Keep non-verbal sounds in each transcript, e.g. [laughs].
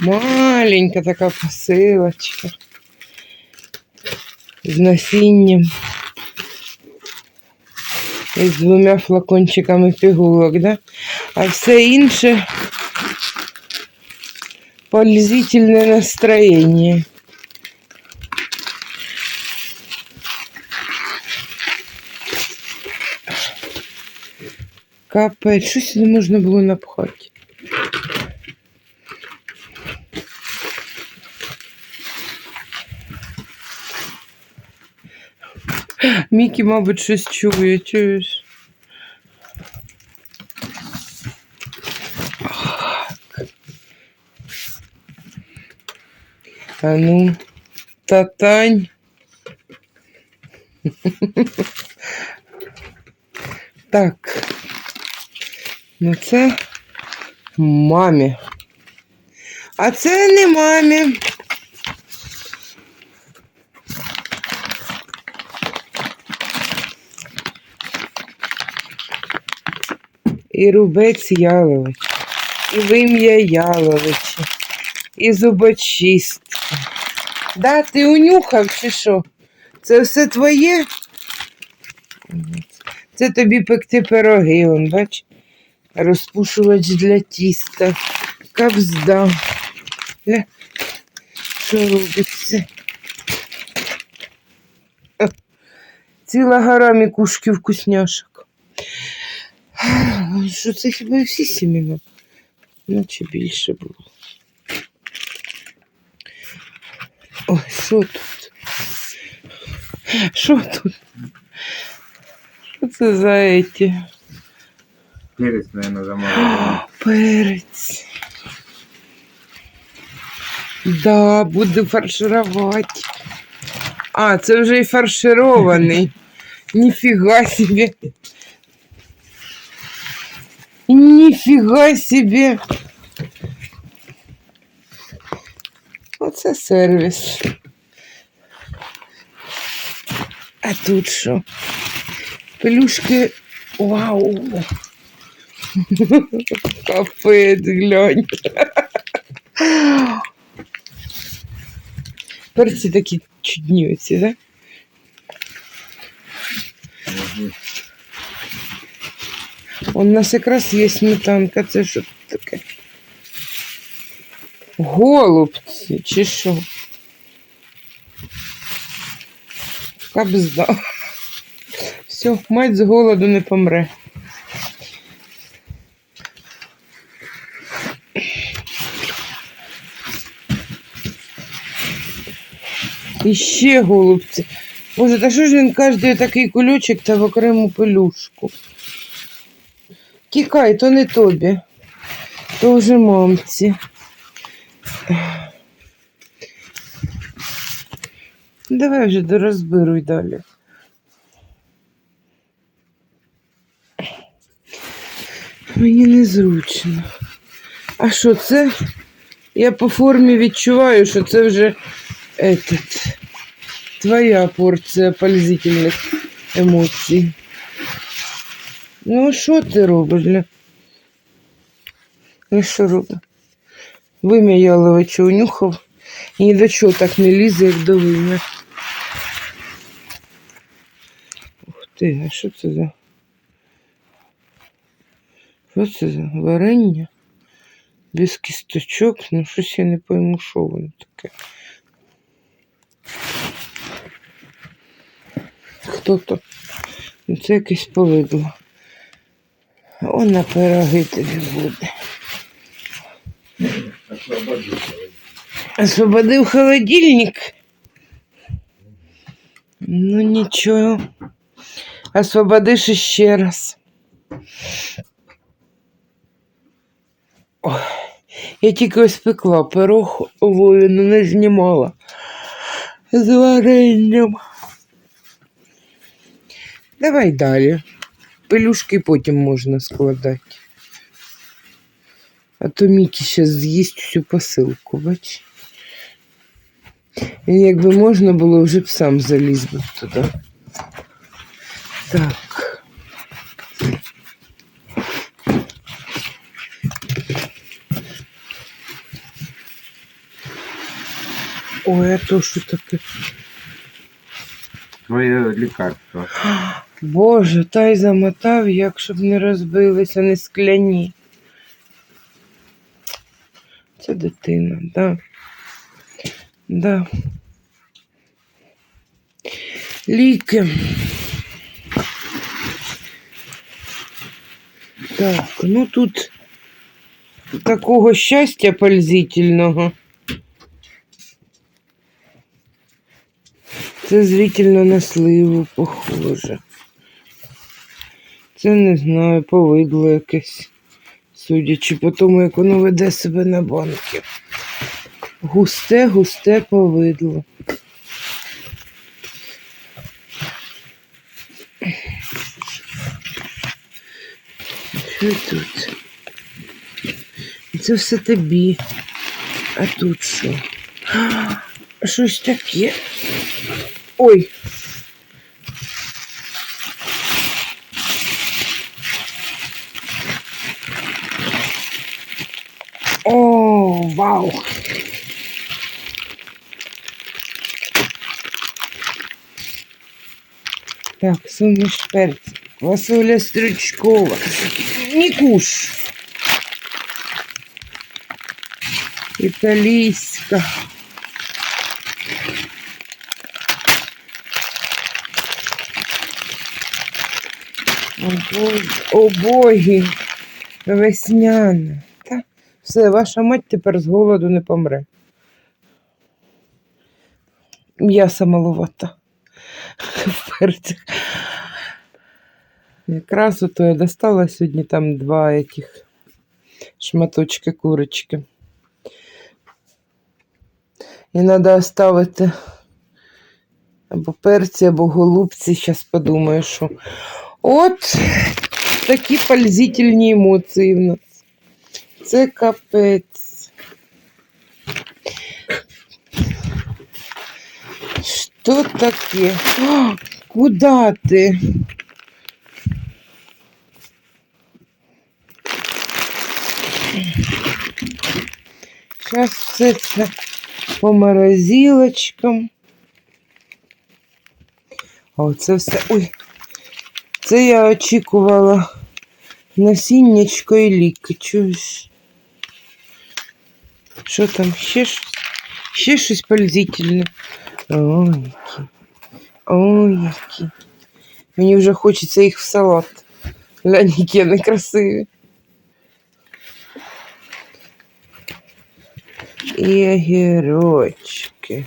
Маленька така посилочка. З насінням. І з двома флакончиками пігулок, да? А все інше пользительне настроєння. Капець, що сюди можна було напхати? Мікі, мабуть, щось чує, чуєш? А ну, татань. [laughs] Так. Ну це мамі. А це не мамі. І рубець ялович, і вим'я яловича, і зубочистки. Да, ти унюхав чи що? Це все твоє? Це тобі пекти пироги, он, бач? Розпушувач для тіста, кавзда. Ля, Що робиться? Ціла гора мікушків вкусняшок. Що це хіба і всі сімена? Наче більше було. Ой, що тут? Що тут? Що це за еті? Перец, наверное, замазал. Перець. Да, буду фарширувати. А, це вже і фарширований. Ніфіга собі. Ніфіга собі. Оце сервіс. А тут що? Пелюшки. Вау! [laughs] Капець, глянь. Перці такі чудні оці, да? У нас якраз є сметанка, це що таке? Голубці, чи що? Кабзда. Все, мать з голоду не помре. І ще голубці. Боже, та що ж він кожен такий кульочок та в окрему пелюшку? Тікай, то не тобі, то вже мамці. Давай вже дорозбируй далі. Мені незручно. А що це? Я по формі відчуваю, що це вже этот, твоя порція пользительних емоцій. Ну, що ти робиш? Ля? Ну, що робиш? Вим'я яловича унюхав і ні до чого так не лізе, як до вим'я. Ух ти, а що це за? Що це за варення? Без кісточок, ну щось я не пойму, що воно таке. Хто то? Ну, це якесь повидло. О, на пироги тобі буде. Освободив холодильник. Ну нічого. Освободиш іще раз. Ой, я тільки ось пекла пирог воїну не знімала з варенням. Давай далі. Пелюшки потім можна складати. А то Мікі зараз з'їсть всю посилку, бач. Він якби можна було, вже б сам заліз би туди. Так. Ой, а то що таке? Твоє лікарство. [gasps] Боже, та й замотав, як щоб не розбилися, не скляні. Це дитина, да. Да. Ліки. Так, ну тут такого щастя пользительного. Це зрительно на сливу похоже. Це не знаю, повидло якесь, судячи по тому, як воно веде себе на банки. Густе, густе повидло. Що тут? Це все тобі. А тут що? Щось таке. Ой. О, вау! Так, суміш перців. Квасоля стручкова. Нікуш. Італійська. О, Боже, о боги, весняна. Все, ваша мать тепер з голоду не помре. М'яса маловато. Якраз ото я достала сьогодні там два этих шматочки курочки. І треба оставити або перці, або голубці. Зараз подумаю, що. От такі пользительні емоції в нас. Це капець. Що таке? О, куда ти? Зараз все це по морозилочкам. О, це все. Ой, це я очікувала насіннячко і ліки. Чуєш? Що там? Ще щось? Ще щось пользительне. Ой, які. Ой, які. Мені вже хочеться їх в салат. Глянь, які вони красиві. І огірочки,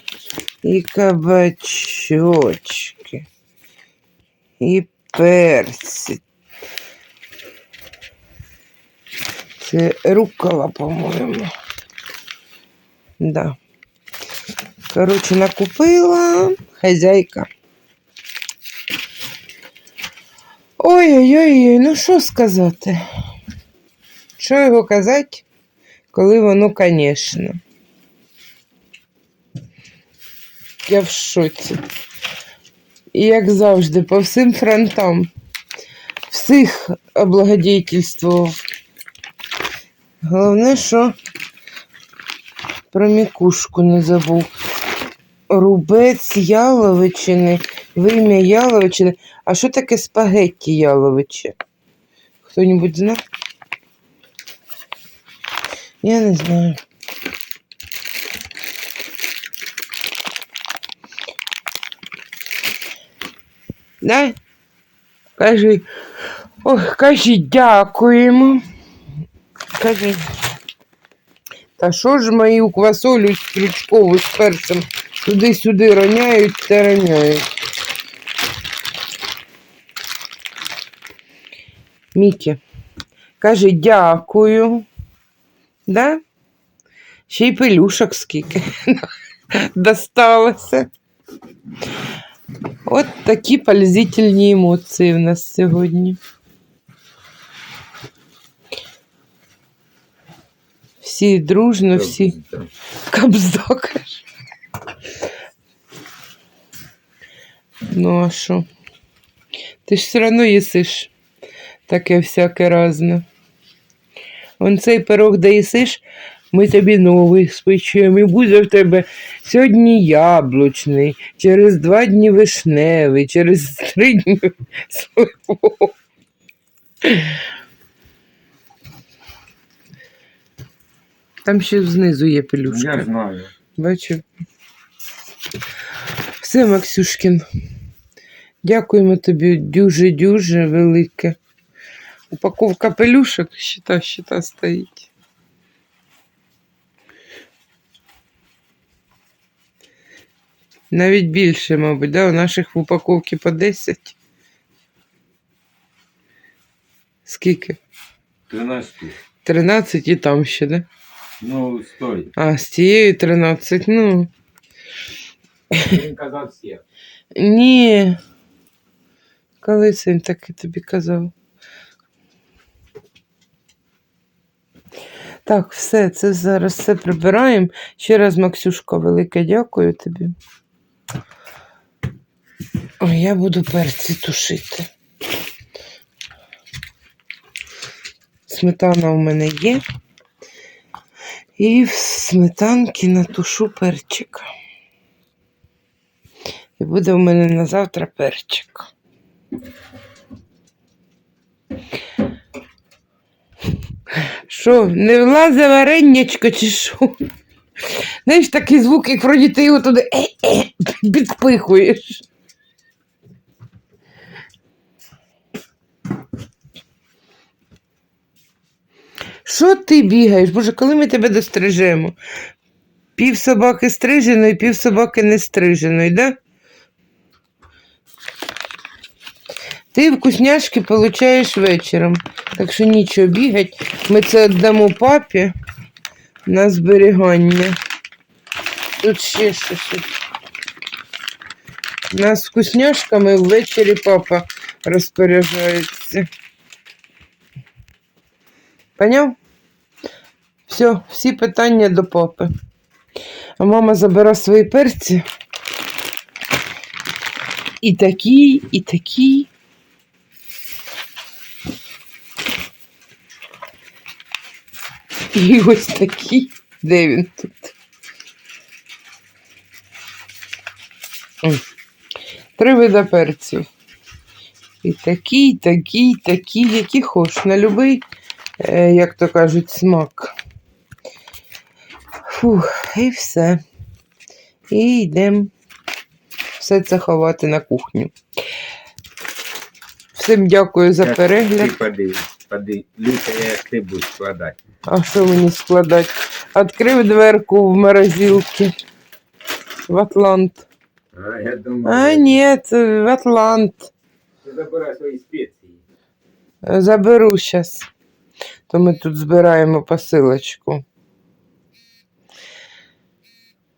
і кабачочки, і перці. Це рукола, по-моєму. Да. Коротше, накупила хазяйка. Ой-ой-ой, ну що сказати? Що його казати, коли воно, звісно. Я в шоці. І як завжди, по всім фронтам. Всіх облагодетельствував. Головне, що про мікушку не забув. Рубець яловичини, вим'я яловичини. А що таке спагетті яловичі? Хто-небудь знає? Я не знаю. Да? Кажи. Ох, кажи, дякуємо. Кажи. Та що ж мою квасолю стручкову з перцем туди-сюди роняють та роняють. Мікі, кажи дякую. Да? Ще й пелюшок скільки [laughs] досталося. От такі пользительні емоції в нас сьогодні. Всі дружно, всі капздокаш. Ну, а що? Ти ж все одно їсиш таке всяке разне. Вон цей пирог, де їсиш, ми тобі новий спечемо, і буде в тебе сьогодні яблучний, через два дні вишневий, через три дні сливовий. Там ще знизу є пелюшка. Я знаю. Бачу. Все, Максюшкін. Дякуємо тобі дуже-дуже велике. Упаковка пелюшок, щита, щита стоїть. Навіть більше, мабуть, да? у наших в упаковці по 10. Скільки? 13 13 і там ще, да? Ну, стой. А, з цією 13, ну. Він казав всіх. Ні. Коли це він таки тобі казав? Так, все, це зараз все прибираємо. Ще раз, Максюшка, велике дякую тобі. Ой, я буду перці тушити. Сметана у мене є. І в сметанки натушу перчик. І буде у мене на завтра перчик. Що, не влазе вареннячко чи що? Знаєш, такий звук, як вроді ти його туди е-е, підпихуєш. Що ти бігаєш? Боже, коли ми тебе дострижемо? Пів собаки стриженої, пів собаки не стриженої, да? Ти вкусняшки получаєш вечором. Так що нічого бігать. Ми це віддамо папі на зберігання. Тут ще щось. Нас вкусняшками ввечері папа розпоряджається. Поняв? Все, всі питання до папи. А мама забира свої перці. І такі, і такі. І ось такі. Де він тут? Три вида перців. І такі, і такі, і такі, які хоч на любий, як то кажуть, смак. Фух, і все. І йдемо все це ховати на кухню. Всім дякую за Як перегляд. Ти поди, поди. Люся, як ти будеш складати. А що мені складати? Відкрив дверку в морозилці. В Атлант. А, я думаю, А, ні, це в Атлант. ти забирай свої спеції. Заберу зараз. То ми тут збираємо посилочку.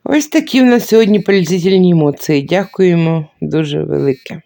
Ось такі в нас сьогодні полізительні емоції. Дякуємо дуже велике.